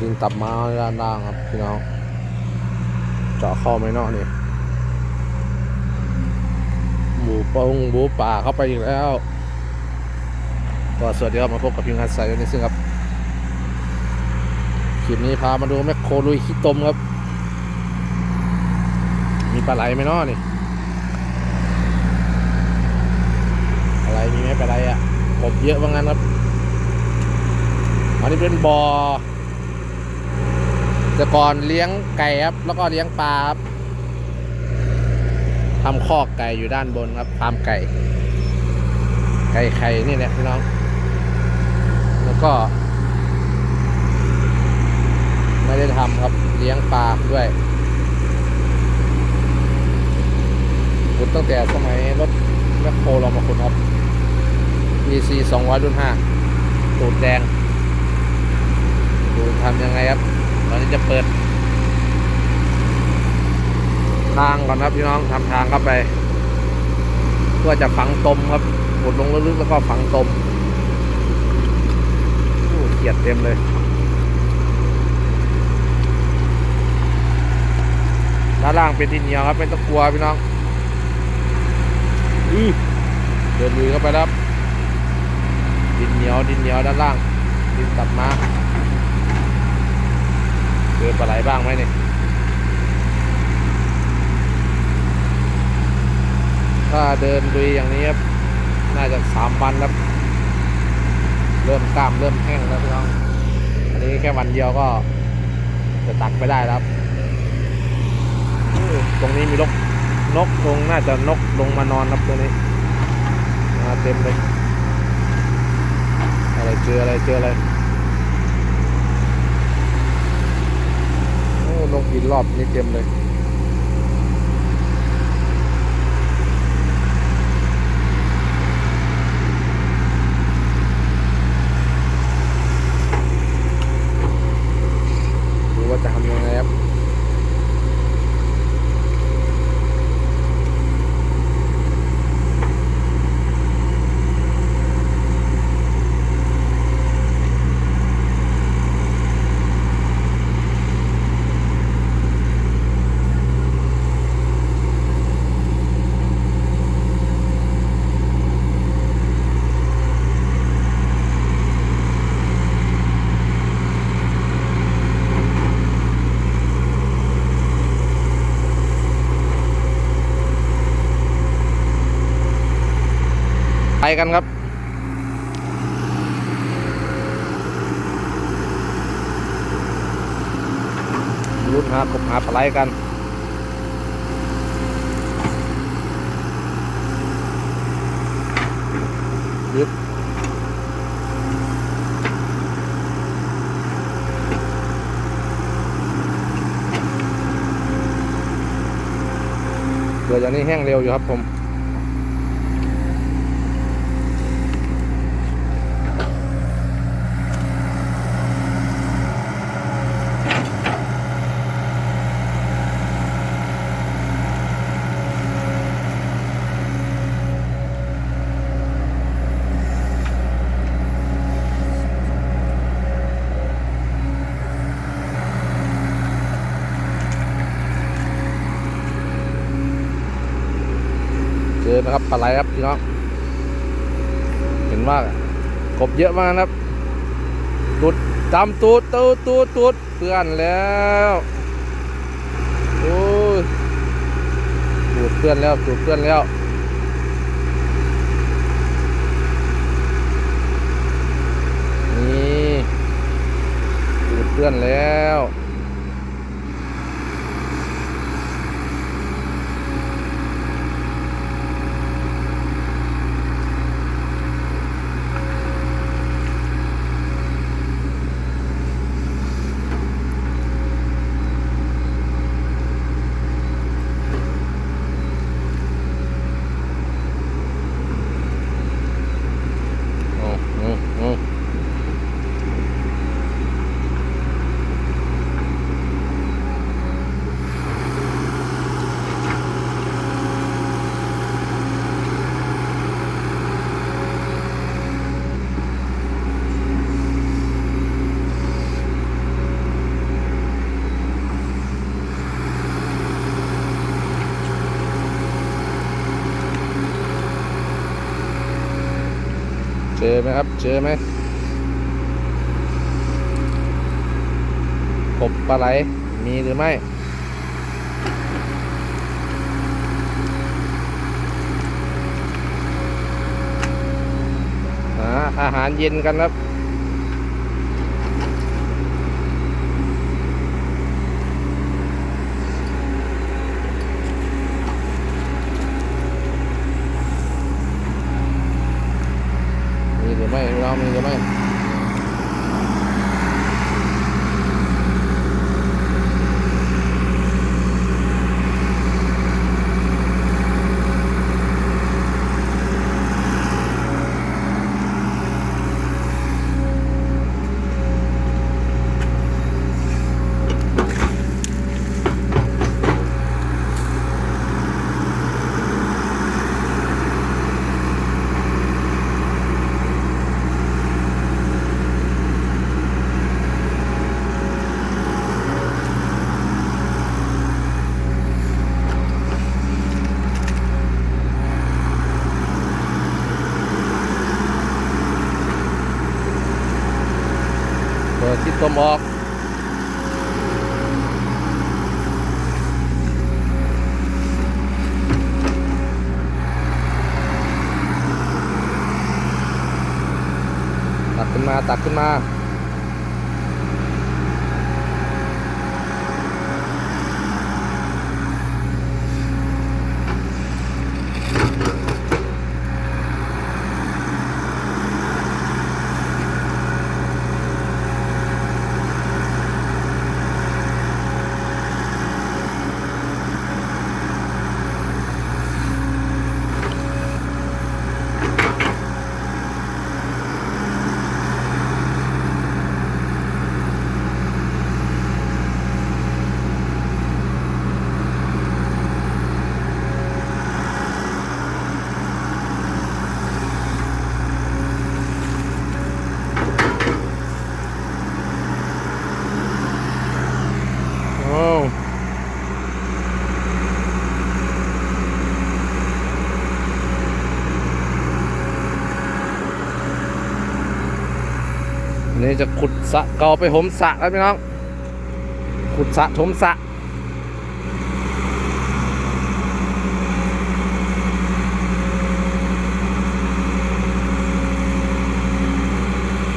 ดินตับมาด้านล่างครับพี่น้องเจาะเข้าไม่นอกนี่หมูปงหมูป่าเข้าไปอีกแล้วก็สวัสดีครับมาพบกับพิมพ์งานใส่วันนี้ซึ่งครับคลิปนี้พามาดูแมคโครลุยขี้ตมครับ มีปลาไหลไหมเนาะนี่อะไรมีไหมปลาไหลอะกบเยอะว่างั้นครับอันนี้เป็นบอ่อ แต่ก่อนเลี้ยงไก่ครับ แล้วก็เลี้ยงปลาครับทำคอกไก่อยู่ด้านบนครับฟาร์มไก่ ไก่ไข่นี่แหละพี่น้อง แล้วก็ ไม่ได้ทำครับเลี้ยงปลาด้วยขุดตั้งแต่สมัยรถแมคโครเรามาขุดครับ EC 200รุ่น5ตูดแดงดูทำยังไงครับ จะเปิด ทางก่อนครับพี่น้องทำทางเข้าไป เพื่อจะฝังตมครับขุดลงลึกๆแล้วก็ฝังตมโอ้เกียดเต็มเลยด้านล่างเป็นดินเหนียวครับไม่ต้องกลัวพี่น้องอืเดินลุยเข้าไปแล้วครับ ดินเหนียวดินเหนียวด้านล่าง ดินตัดมา เจอปลาไหลบ้างไหมเนี่ยถ้าเดินลุยอย่างนี้ครับ น่าจะสามวันแล้วเริ่มกล้ามเริ่มแห้งแล้วพี่น้อง อันนี้แค่วันเดียวก็จะตักไปได้แล้วครับตรงนี้มีนกนกลงน่าจะนกลงมานอนครับตัวนี้มาเต็มเลยอะไรเจออะไรเจออะไร ลงกินรอบนี้เต็มเลย ไปกันครับ รุ่นหากบหาปลาไหลกันยึดเดี๋ยวอย่างนี้แห้งเร็วอยู่ครับผม ครับปลาไหลครับพี่น้องเห็นว่ากบเยอะมากนะครับตูดจำตูดตูดตูดตูดเพื่อนแล้วโอ้ยตูดเพื่อนแล้วตูดเพื่อนแล้วนี่ตูดเพื่อนแล้ว อืมอืมอืม เจ อไหมครับเจอไหมกบปลาไหลมีหรือไม่อาหารเย็นกันครับ มี ห รือไม่เรามีหรือไม่ เปิดที่ต้มออก ตักขึ้นมา ตักขึ้นมา โอ้ นี่จะขุดสะเก่าไปหมสะครับพี่น้อง ขุดสะถมสะ